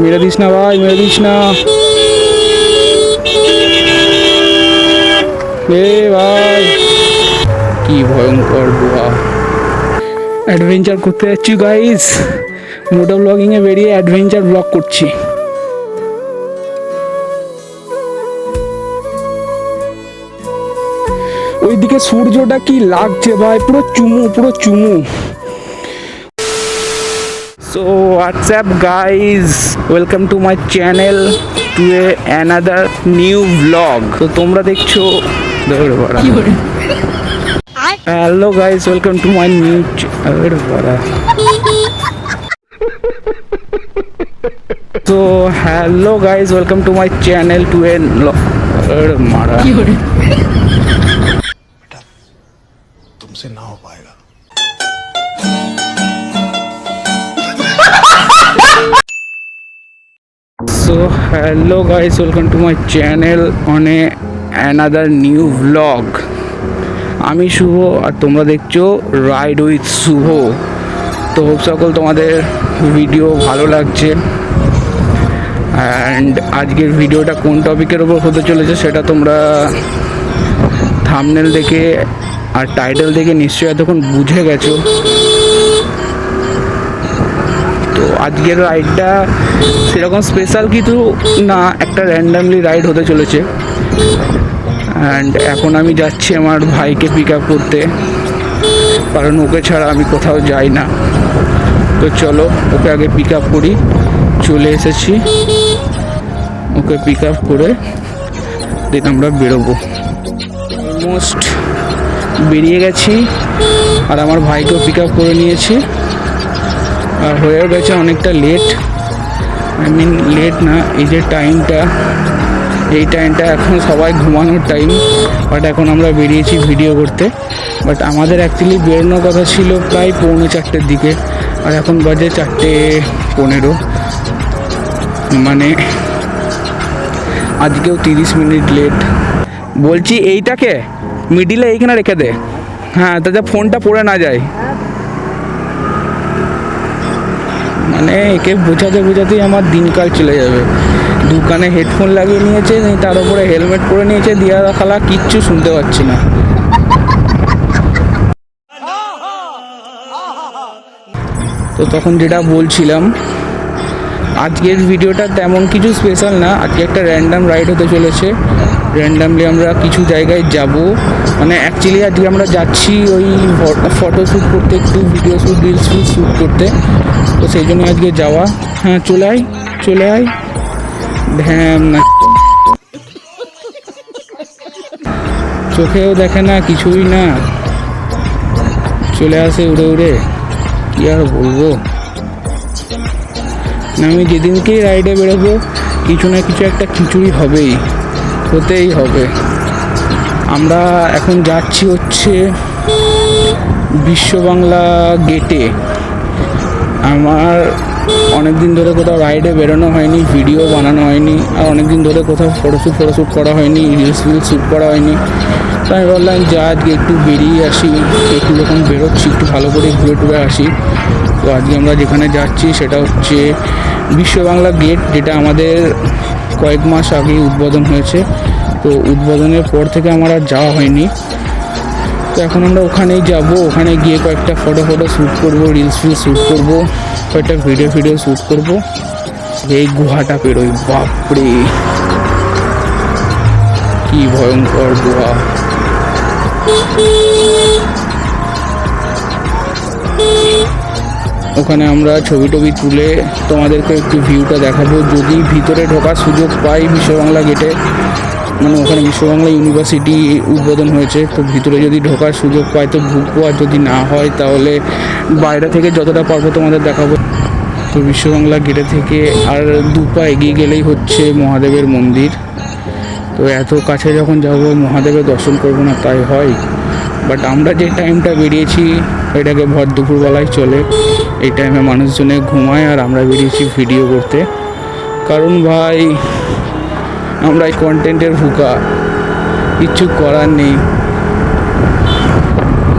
মেরে দিস না ভাই, মেরে দিস না। এ ভাই, কি ভয়ঙ্কর গুহা অ্যাডভেঞ্চার করতে যাচ্ছি গাইস মোটো ব্লগিংয়ে বেরিয়ে অ্যাডভেঞ্চার ব্লগ করছি। ওইদিকে সূর্যটা কি লাগছে ভাই, পুরো চুমু পুরো চুমু। so WhatsApp guys welcome to my channel to a another new blog তো তোমরা দেখছো hello guys welcome to my new তো hello guys welcome to my channel to a মারা तुमसे ना हो so hello guys welcome to my channel অনে another new blog আমি শুভ আর তোমরা দেখছ রাইড উইথ শুভ। তো হোপ সকল তোমাদের ভিডিও ভালো লাগছে। অ্যান্ড আজকের ভিডিওটা কোন টপিকের ওপর হতে চলেছে সেটা তোমরা থামনেল দেখে আর টাইটেল দেখে নিশ্চয়ই এতক্ষণ বুঝে গেছো। আজকের রাইডটা সেরকম স্পেশাল কিছু না, একটা র্যান্ডামলি রাইড হতে চলেছে। অ্যান্ড এখন আমি যাচ্ছি আমার ভাইকে পিক আপ করতে। কারণ ওকে ছাড়া আমি কোথাও যাই না। তো চলো, ওকে আগে পিক আপ করি। চলে এসেছি। ওকে পিক আপ করে দেন আমরা বেরোবো। অলমোস্ট বেরিয়ে গেছি। আর আমার ভাইকেও পিক আপ করে নিয়েছি। হয়েও গেছে অনেকটা লেট আই মিন লেট না, এই যে টাইমটা এই টাইমটা এখন সবাই ঘুমানোর টাইম বাট এখন আমরা বেরিয়েছি ভিডিও করতে। বাট আমাদের অ্যাকচুয়ালি বেরোনোর কথা ছিল প্রায় পৌনে চারটের দিকে, আর এখন বাজে চারটে পনেরো। মানে আজকেও তিরিশ মিনিট লেট বলছি এইটাকে মিডিলে এইখানে রেখে দে। হ্যাঁ তাতে ফোনটা পড়ে না যায়। মানে একে বোঝাতে বোঝাতেই আমার দিনকাল চলে যাবে। দোকানে হেডফোন লাগিয়ে নিয়েছে তার উপরে হেলমেট পরে নিয়েছে, দিয়া খালা কিচ্ছু শুনতে পাচ্ছি না। তো তখন যেটা বলছিলাম, আজকের ভিডিওটা তেমন কিছু স্পেশাল না, আজকে একটা র্যান্ডাম রাইড হতে চলেছে। র্যান্ডামলি আমরা কিছু জায়গায় যাব। মানে অ্যাকচুয়ালি আজকে আমরা যাচ্ছি ওই ফটো শ্যুট করতে, একটু ভিডিও শ্যুট রিলস ফিলস শ্যুট করতে। তো সেই জন্য আজকে যাওয়া। হ্যাঁ চলে আয় চলে আয়। ধ্যান না। চোখেও দেখে না, কিছুই না। চলে আসে উড়ে উড়ে। কি আর বলব? না, আমি যেদিনকেই রাইডে বেরোবো, কিছু না কিছু একটা খিচুড়ি হবেই। হতেই হবে। আমরা এখন যাচ্ছি হচ্ছে বিশ্ব বাংলা গেটে আমার অনেক দিন ধরে কোথাও রাইডে বেরোনো হয়নি ভিডিও বানানো হয়নি, আর অনেক দিন ধরে কোথাও ফটোশ্যুট ফটোশ্যুট করা হয়নি রিলস ফিলস শ্যুট করা হয়নি। তো আমি বললাম যে আজকে একটু বেরিয়ে আসি, একটু যখন বেরোচ্ছি, একটু ভালো করে ঘুরে টুরে আসি। তো আজকে আমরা যেখানে যাচ্ছি, সেটা হচ্ছে বিশ্ব বাংলা গেট যেটা আমাদের কয়েক মাস আগে উদ্বোধন হয়েছে। তো উদ্বোধনের পর থেকে আমার আর যাওয়া হয়নি। তো এখন আমরা ওখানেই যাব। ওখানে গিয়ে কয়েকটা ফটো ফটো শ্যুট করব রিলস ফিলস শ্যুট করব, কয়েকটা ভিডিও ভিডিও শ্যুট করব। এই গুহাটা পেরোই বাপরে! কি ভয়ঙ্কর গুহা। ওখানে আমরা ছবি টবি তুলে তোমাদেরকে একটু ভিউটা দেখাবো। যদি ভিতরে ঢোকার সুযোগ পাই বিশ্ববাংলা গেটে মানে ওখানে বিশ্ববাংলা ইউনিভার্সিটি উদ্বোধন হয়েছে, তো ভিতরে যদি ঢোকার সুযোগ পাই তো ঢুকবো। আর যদি না হয়, তাহলে বাইরে থেকে যতটা পারব তোমাদের দেখাবো। তো বিশ্ববাংলা গেটে থেকে আর দু পা এগিয়ে গেলেই হচ্ছে মহাদেবের মন্দির। তো এত কাছে যখন যাব, মহাদেবের দর্শন করব না, তাই হয়। বাট আমরা যে টাইমটা বেরিয়েছি, এটাকে ভর দুপুরবেলায় চলে। এই টাইমে মানুষজনে ঘুমায় আর আমরা বেরিয়েছি ভিডিও করতে। কারণ ভাই, আমরা এই কন্টেন্টের ভুকা কিচ্ছু করার নেই।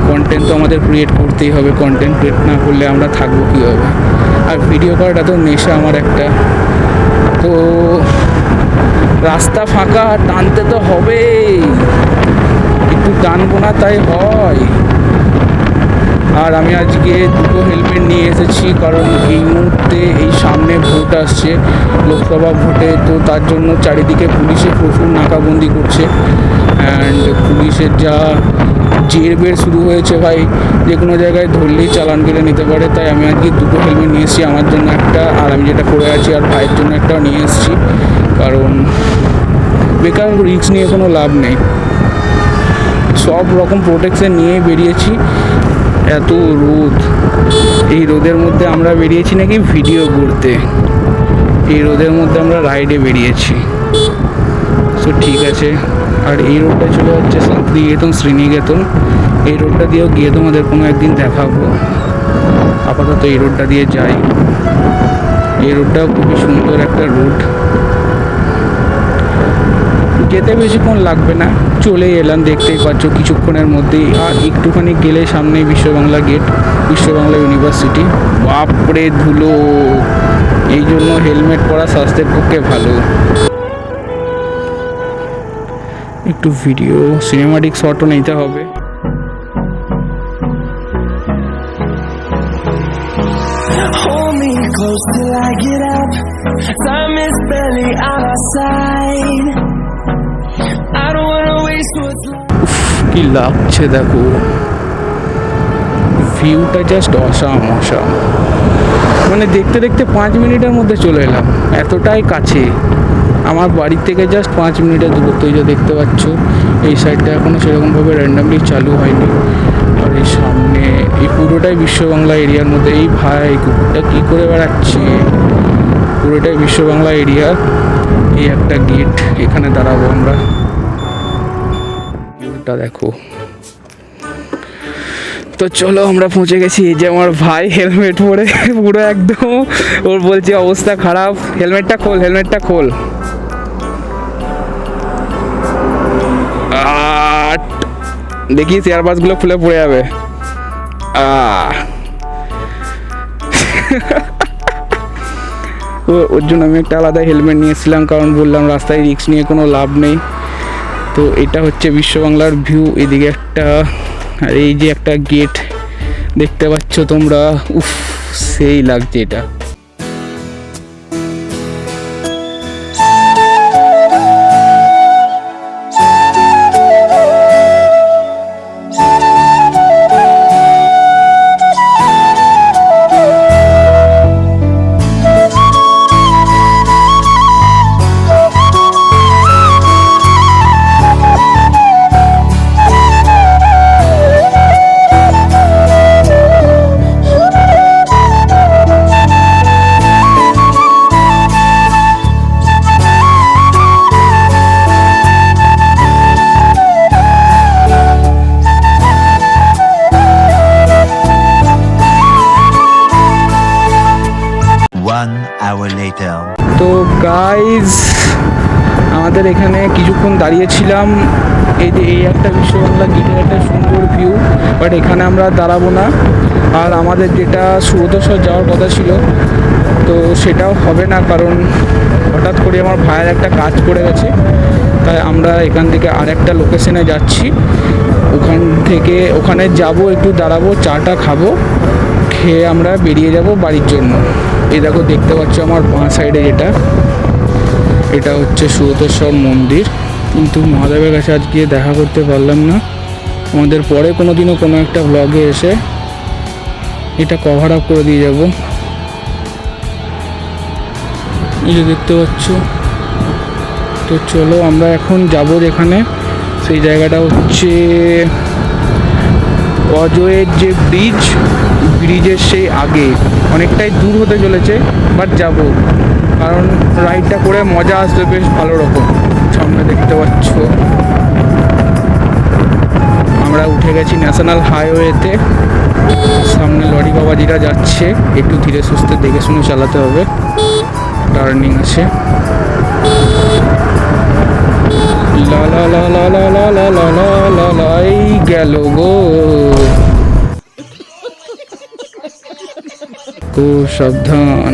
কন্টেন্ট তো আমাদের ক্রিয়েট করতেই হবে। কন্টেন্ট ক্রিয়েট না করলে আমরা থাকব কীভাবে? আর ভিডিও করাটা তো নেশা আমার একটা। তো রাস্তা ফাঁকা, টানতে তো হবে একটু টানবো না তাই হয়। আর আমি আজকে দুটো হেলমেট নিয়ে এসেছি, কারণ এই মুহূর্তে এই সামনে ভোট আসছে, লোকসভা ভোটে, তো তার জন্য চারিদিকে পুলিশে প্রচুর নাকাবন্দি করছে। অ্যান্ড পুলিশের যা জের বের শুরু হয়েছে ভাই, যে কোনো জায়গায় ধরলেই চালান কেটে নিতে পারে। তাই আমি আজকে দুটো হেলমেট নিয়ে এসেছি, আমার জন্য একটা আর আমি যেটা পরে আছি আর ভাইয়ের জন্য একটা নিয়ে এসেছি। কারণ বেকার রিস্ক নিয়ে কোনো লাভ নেই। সব রকম প্রোটেকশন নিয়ে বেরিয়েছি। এত রোদ। এই রোদের মধ্যে আমরা বেরিয়েছি নাকি ভিডিও করতে। এই রোদের মধ্যে আমরা রাইডে বেরিয়েছি। সো ঠিক আছে। আর এই রোডটা চলে যাচ্ছে শান্তিনিকেতন শ্রীনিকেতন। এই রোডটা দিয়েও গিয়ে তোমাদের কোনো একদিন দেখাবো। আপাতত এই রোডটা দিয়ে যাই। এই রোডটাও খুবই সুন্দর একটা রুট যেতে বেশিক্ষণ লাগবে না। চলে এলাম, দেখতেই পাচ্ছ কিছুক্ষণের মধ্যেই। আর একটুখানি গেলে সামনে বিশ্ব বাংলা গেট বিশ্ব বাংলা ইউনিভার্সিটি। বাপরে ধুলো! এই জন্য হেলমেট পরা স্বাস্থ্যের পক্ষে ভালো। একটু ভিডিও, সিনেমাটিক শটও নিতে হবে। Close till I get up. Time is barely on our side. কি লাগছে দেখো। ভিউটা জাস্ট অসাম অসাম। মানে দেখতে দেখতে পাঁচ মিনিটের মধ্যে চলে এলাম। এতটাই কাছে। আমার বাড়ির থেকে জাস্ট পাঁচ মিনিটের দূরত্ব যে দেখতে পাচ্ছ, এই সাইডটা এখনও সেরকমভাবে র্যান্ডামলি চালু হয়নি। আর এই সামনে এই পুরোটাই বিশ্ববাংলা এরিয়ার মধ্যে। এই ভাই কুকুরটা কী করে বেড়াচ্ছে? পুরোটাই বিশ্ববাংলা এরিয়া এই একটা গেট এখানে দাঁড়াবো আমরা। ভিউটা দেখো তো চলো আমরা পৌঁছে গেছি, এই যে আমার ভাই হেলমেট পরে, পুরো একদম, ওর বলছে অবস্থা খারাপ, হেলমেটটা খোল হেলমেটটা খোল। দেখি চেয়ার বাসগুলো খুলে পড়ে যাবে। ওর জন্য আমি একটা আলাদা হেলমেট নিয়েছিলাম, কারণ বললাম রাস্তায় রিক্স নিয়ে কোনো লাভ নেই তো এটা হচ্ছে বিশ্ব বাংলার ভিউ এদিকে একটা, আর এই যে একটা গেট দেখতে পাচ্ছ তোমরা, উফ, সেই লাগছে এটা। কিছুক্ষণ দাঁড়িয়েছিলাম। এই যে এই একটা বিশ্ব বাংলা গেটের, একটা সুন্দর ভিউ বাট এখানে আমরা দাঁড়াবো না। আর আমাদের যেটা সুরতেশ্বর যাওয়ার কথা ছিল, তো সেটাও হবে না, কারণ হঠাৎ করে আমার ভাইয়ের একটা কাজ পড়ে গেছে। তাই আমরা এখান থেকে আর একটা লোকেশনে যাচ্ছি। ওখান থেকে ওখানে যাব, একটু দাঁড়াবো, চাটা খাব, খেয়ে আমরা বেরিয়ে যাব বাড়ির জন্য। এই দেখো, দেখতে পাচ্ছ আমার বাঁ সাইডে যেটা। এটা হচ্ছে সুরতেশ্বর মন্দির। কিন্তু মহাদেবের কাছে আজকে দেখা করতে পারলাম না। আমাদের পরে কোনো দিনও কোনো একটা ব্লগে এসে এটা কভার আপ করে দিয়ে যাব। এই যে দেখতে পাচ্ছ। তো চলো আমরা এখন যাব যেখানে। সেই জায়গাটা হচ্ছে অজয়ের যে ব্রিজ ব্রিজের সেই আগে। অনেকটাই দূর হতে চলেছে বাট যাব। কারণ রাইডটা করে মজা আসবে বেশ ভালো রকম সামনে দেখতে পাচ্ছ আমরা উঠে গেছি ন্যাশনাল হাইওয়েতে সামনে লরি বাবাজিরা যাচ্ছে একটু ধীরে সুস্থে দেখে শুনে চালাতে হবে টার্নিং আছে লা লা লা লা লা লা লা লা লা লা লা গেল গো খুব সাবধান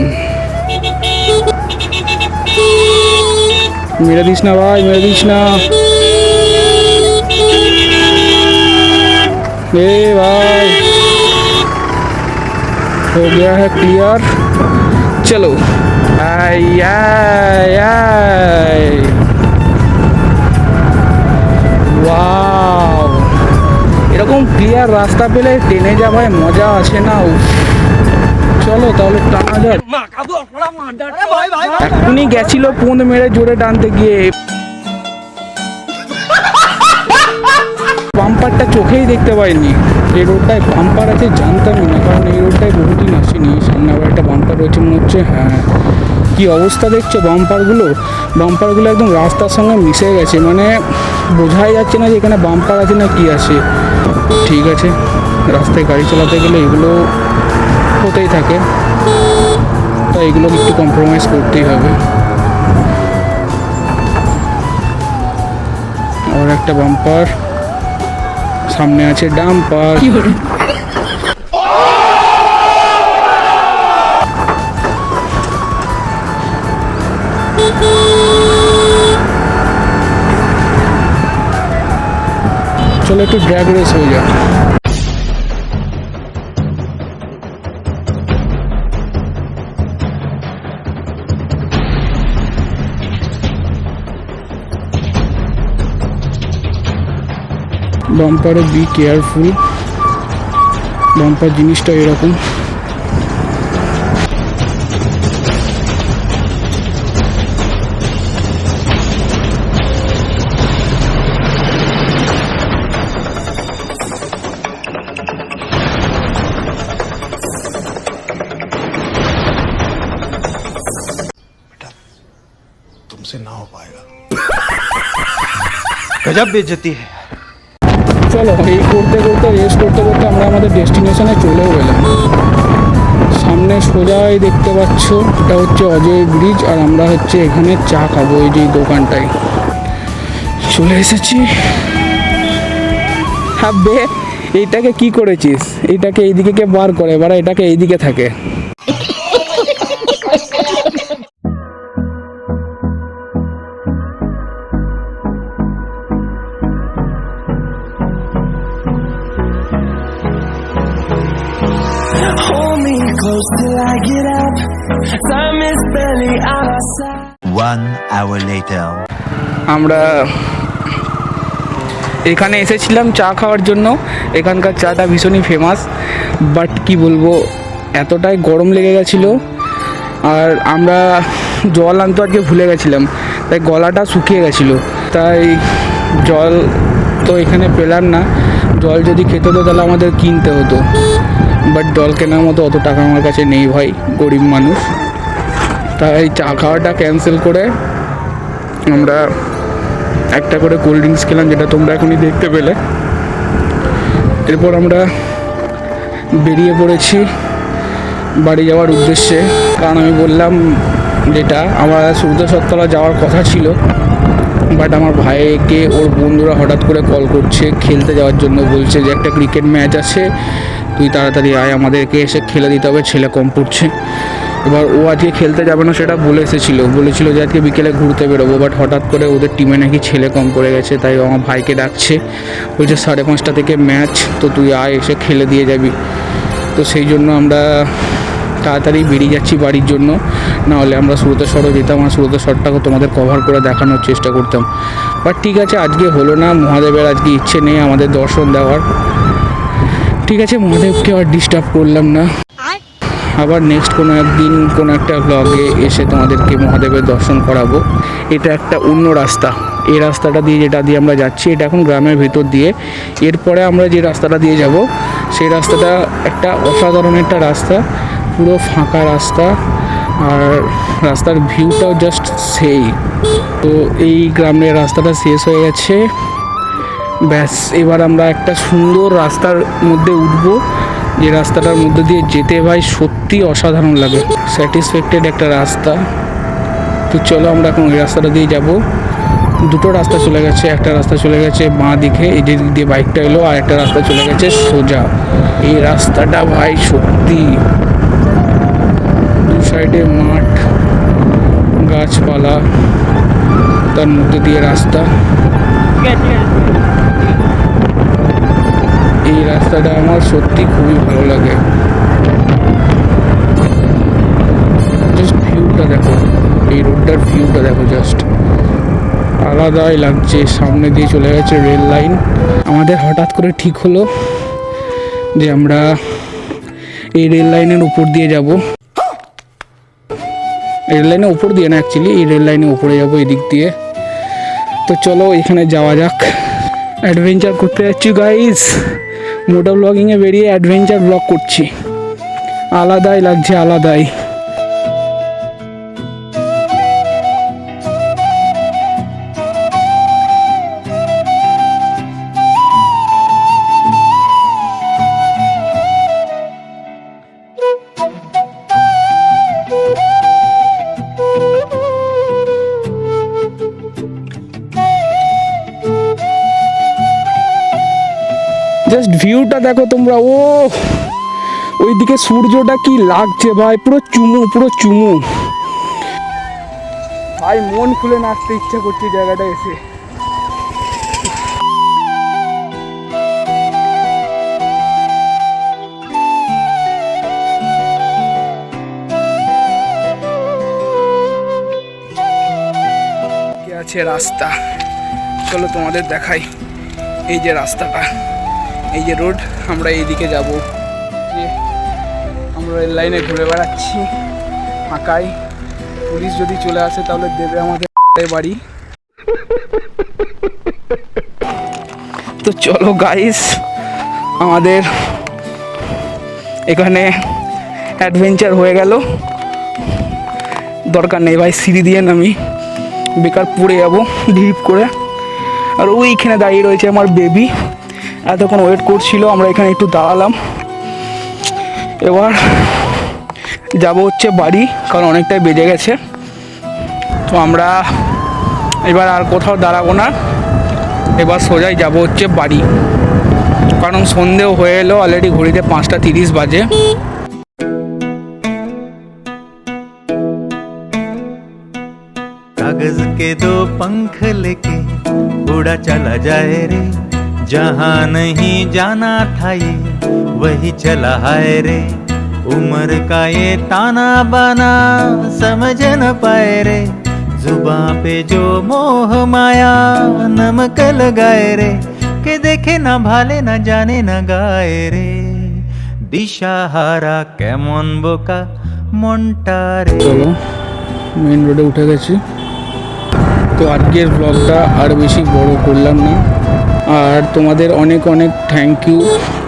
मेरे दिस ना भाई मेरे दिस ना ए भाई हो गया है क्लियर चलो आई आई आई ওয়াও এরকম ক্লিয়ার রাস্তা পেলে ট্রেনে যাওয়ায় মজা আছে না উফ। চলো তাহলে টানা যাক। এখনই গেছিল পোঁদ মেরে জোরে টানতে গিয়ে। বাম্পারটা চোখেই দেখতে পাইনি। এই রোডটায় বাম্পার আছে জানতামই না কারণ এই রোডটায় বহুদিন আসেনি। সামনে আবার একটা বাম্পার রয়েছে মনে হচ্ছে হ্যাঁ। কি অবস্থা দেখছ বাম্পারগুলো? বাম্পারগুলো একদম রাস্তার সঙ্গে মিশে গেছে মানে বোঝাই যাচ্ছে না যে এখানে বাম্পার আছে না কি আছে। ঠিক আছে রাস্তায় গাড়ি চালাতে গেলে এগুলো হতেই থাকে। তাই এগুলো একটু কম্প্রোমাইজ করতেই হবে। আর একটা বাম্পার সামনে আছে ডাম্পার চলো একটু ড্র্যাগ রেস হয়ে যাক। বাম্পারে বি কেয়ারফুল বাম্পার জিনিসটা এরকম तुमसे ना हो पाएगा गजब बेइज्जती है চলো, এই করতে করতে রেস করতে করতে আমরা আমাদের ডেস্টিনেশনে চলেও গেলাম। সামনে সোজাই দেখতে পাচ্ছ, এটা হচ্ছে অজয় ব্রিজ আর আমরা হচ্ছে এখানে চা খাব এই যে দোকানটায়। চলে এসেছি। হাববে এইটাকে কি করেছিস? এইটাকে এইদিকে কে বার করে? এবার এটাকে এইদিকে থাকে। Close till I get up. Time is barely on our side. One hour later. আমরা এখানে এসেছিলাম চা খাওয়ার জন্য। এখানকার চাটা ভীষণই ফেমাস বাট কি বলব এতটাই গরম লেগে গেছিল। আর আমরা জল আনতে আজকে ভুলে গেছিলাম। তাই গলাটা শুকিয়ে গেছিল। তাই জল তো এখানে পেলাম না। জল যদি খেতে হতো তাহলে আমাদের কিনতে হতো। বাট জল কেনার মতো অত টাকা আমার কাছে নেই ভাই, গরিব মানুষ। তাই চা খাওয়াটা ক্যান্সেল করে আমরা একটা করে কোল্ড ড্রিঙ্কস খেলাম, যেটা তোমরা এখনই দেখতে পেলে। এরপর আমরা বেরিয়ে পড়েছি বাড়ি যাওয়ার উদ্দেশ্যে। কারণ আমি বললাম যেটা, আমার সূর্য সত্তলা যাওয়ার কথা ছিল বাট আমার ভাইকে, ওর বন্ধুরা হঠাৎ করে কল করছে, খেলতে যাওয়ার জন্য বলছে যে একটা ক্রিকেট ম্যাচ আছে তুই তাড়াতাড়ি আয়, আমাদেরকে এসে খেলে দিতে হবে, ছেলে কম পড়ছে। এবার ও আজকে খেলতে যাবে না সেটা বলে এসেছিল। বলেছিল যে আজকে বিকেলে ঘুরতে বেরোবো বাট হঠাৎ করে ওদের টিমে নাকি ছেলে কম পড়ে গেছে, তাই আমার ভাইকে ডাকছে। বলছে, সাড়ে পাঁচটা থেকে ম্যাচ তো তুই আয়, এসে খেলে দিয়ে যাবি। তো সেই জন্য আমরা তাড়াতাড়ি বেরিয়ে যাচ্ছি বাড়ির জন্য। না হলে আমরা স্রোতেশ্বরও যেতাম আর স্রোতেশ্বরটাকে তোমাদের কভার করে দেখানোর চেষ্টা করতাম। বাট ঠিক আছে, আজকে হলো না, মহাদেবের আজকে ইচ্ছে নেই আমাদের দর্শন দেওয়ার। ঠিক আছে মহাদেবকে আর ডিস্টার্ব করলাম না। আবার নেক্সট কোনো একদিন কোনো একটা ব্লগে এসে তোমাদেরকে মহাদেবের দর্শন করাবো। এটা একটা অন্য রাস্তা। এই রাস্তাটা দিয়ে যেটা দিয়ে আমরা যাচ্ছি এটা এখন গ্রামের ভিতর দিয়ে। এরপরে আমরা যে রাস্তাটা দিয়ে যাব সেই রাস্তাটা একটা অসাধারণ একটা রাস্তা পুরো ফাঁকা রাস্তা। আর রাস্তার ভিউটাও জাস্ট সেই। তো এই গ্রামের রাস্তাটা শেষ হয়ে গেছে। ব্যাস, এবার আমরা একটা সুন্দর রাস্তার মধ্যে উঠবো। যে রাস্তাটার মধ্যে দিয়ে যেতে ভাই সত্যি অসাধারণ লাগে। স্যাটিসফ্যাক্টেড একটা রাস্তা। তো চলো আমরা এখন ওই রাস্তাটা দিয়ে যাব। দুটো রাস্তা চলে গেছে, একটা রাস্তা চলে গেছে বাঁ দিকে, এই যে দিক দিয়ে বাইকটা এলো, আর একটা রাস্তা চলে গেছে সোজা। এই রাস্তাটা ভাই সত্যি। দু সাইডে মাঠ, গাছপালা, তার মধ্যে দিয়ে রাস্তা। রাস্তাটা আমার সত্যি খুবই ভালো লাগে। জাস্ট ভিউটা দেখো, এই রোডটার ভিউটা দেখো জাস্ট আলাদাই লাগছে, সামনে দিয়ে চলে গেছে রেল লাইন। আমাদের হঠাৎ করে ঠিক হলো যে আমরা এই রেল লাইনের উপর দিয়ে যাব। রেল লাইনের উপর দিয়ে না অ্যাকচুয়ালি এই রেল লাইনের উপরে যাব, এদিক দিয়ে। তো চলো এখানে যাওয়া যাক। অ্যাডভেঞ্চার করতে যাচ্ছি গাইস মোটর ব্লগিংয়ে বেরিয়ে অ্যাডভেঞ্চার ব্লগ করছি। আলাদাই লাগছে আলাদাই। জাস্ট ভিউটা দেখো তোমরা, ও! ওইদিকে সূর্যটা কি লাগছে ভাই, পুরো চুমু পুরো চুমু। ভাই, মন খুলে নাচতে ইচ্ছা করছে জায়গাটা এসে। আছে রাস্তা? চলো তোমাদের দেখাই এই যে রাস্তাটা। এই যে রোড, আমরা এইদিকে যাব। যে আমরা রেল লাইনে ঘুরে বেড়াচ্ছি। ফাঁকায় পুলিশ যদি চলে আসে, তাহলে দেবে আমাদের বাড়ি। তো চলো গাইস আমাদের এখানে অ্যাডভেঞ্চার হয়ে গেল। দরকার নেই ভাই, সিঁড়ি দিয়ে নামি। বেকার পড়ে যাব, ঢিপ করে। আর ওইখানে দাঁড়িয়ে রয়েছে আমার বেবি এতক্ষণ ওয়েট করছিল আমরা এখানে একটু দাঁড়ালাম এবার যাব হচ্ছে বাড়ি কারণ অনেকটাই বেজে গেছে তো আমরা এবার আর কোথাও দাঁড়াবো না এবার সোজাই যাব হচ্ছে বাড়ি কারণ সন্ধেও হয়ে এলো অলরেডি ঘড়িতে পাঁচটা তিরিশ বাজে कागज के दो पंख लेके उड़ा चला जाए रे जहाँ नहीं जाना था ये वही चला है रे उम्र का ये ताना बाना समझ न पाए रे जुबा पे जो मोह माया नमक लगाए रे के देखे ना भाले ना जाने ना गाए रे দিশাহারা কেমন বোকা মনটা রে চলো মেন রোডে উঠে গেছি তো আজকের ব্লগটা আর বেশি বড় করলাম না আর তোমাদের অনেক অনেক থ্যাংক ইউ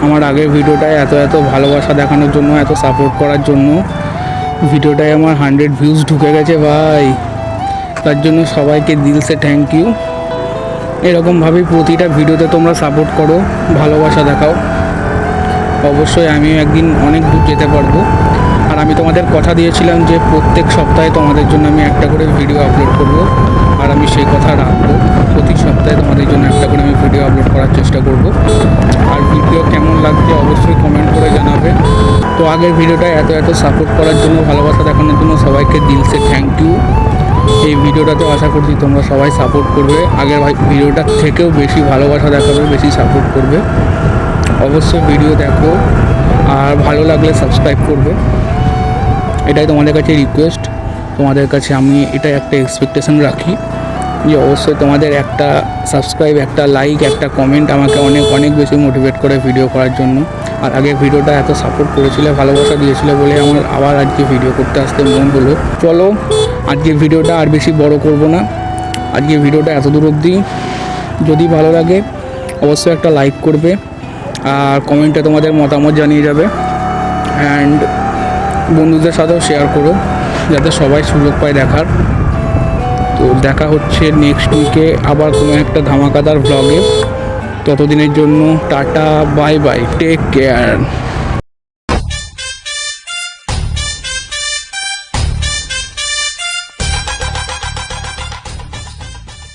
আমার আগের ভিডিওটায় এত এত ভালোবাসা দেখানোর জন্য, এত সাপোর্ট করার জন্য। ভিডিওটায় আমার হান্ড্রেড ভিউজ ঢুকে গেছে ভাই। তার জন্য সবাইকে দিলসে থ্যাংক ইউ এরকমভাবেই প্রতিটা ভিডিওতে তোমরা সাপোর্ট করো, ভালোবাসা দেখাও। অবশ্যই আমিও একদিন অনেক দূর যেতে পারব। আর আমি তোমাদের কথা দিয়েছিলাম যে প্রত্যেক সপ্তাহে তোমাদের জন্য আমি একটা করে ভিডিও আপলোড করব। আর আমি সেই কথা রাখব। চেষ্টা করব। আর ভিডিও কেমন লাগছে অবশ্যই কমেন্ট করে জানাবে। তো আগের ভিডিওটা এত এত সাপোর্ট করার জন্য, ভালোবাসা দেখানোর জন্য সবাইকে দিলসে থ্যাংক ইউ এই ভিডিওটাতে আশা করছি তোমরা সবাই সাপোর্ট করবে। আগের ভিডিওটার থেকেও বেশি ভালোবাসা দেখাবে, বেশি সাপোর্ট করবে। অবশ্যই ভিডিও দেখো। আর ভালো লাগলে সাবস্ক্রাইব করবে। এটাই তোমাদের কাছে রিকোয়েস্ট তোমাদের কাছে আমি এটা একটা এক্সপেকটেশন রাখি। যে অবশ্যই তোমাদের একটা সাবস্ক্রাইব একটা লাইক একটা কমেন্ট আমাকে অনেক অনেক বেশি মোটিভেট করে ভিডিও করার জন্য। আর আগে ভিডিওটা এত সাপোর্ট করেছিলে, ভালোবাসা দিয়েছিলে বলে আমার আবার আজকে ভিডিও করতে আসতে মন হলো। চলো, আজকে ভিডিওটা আর বেশি বড় করব না। আজকে ভিডিওটা এত দূর অবধি। যদি ভালো লাগে, অবশ্যই একটা লাইক করবে। আর কমেন্টে তোমাদের মতামত জানিয়ে যাবে। অ্যান্ড বন্ধুদের সাথেও শেয়ার করো, যাতে সবাই সুযোগ পায় দেখার। তো দেখা হচ্ছে নেক্সট উইকে আবার কোনো একটা ধামাকাদার ব্লগে ততদিনের জন্য tata bye bye take care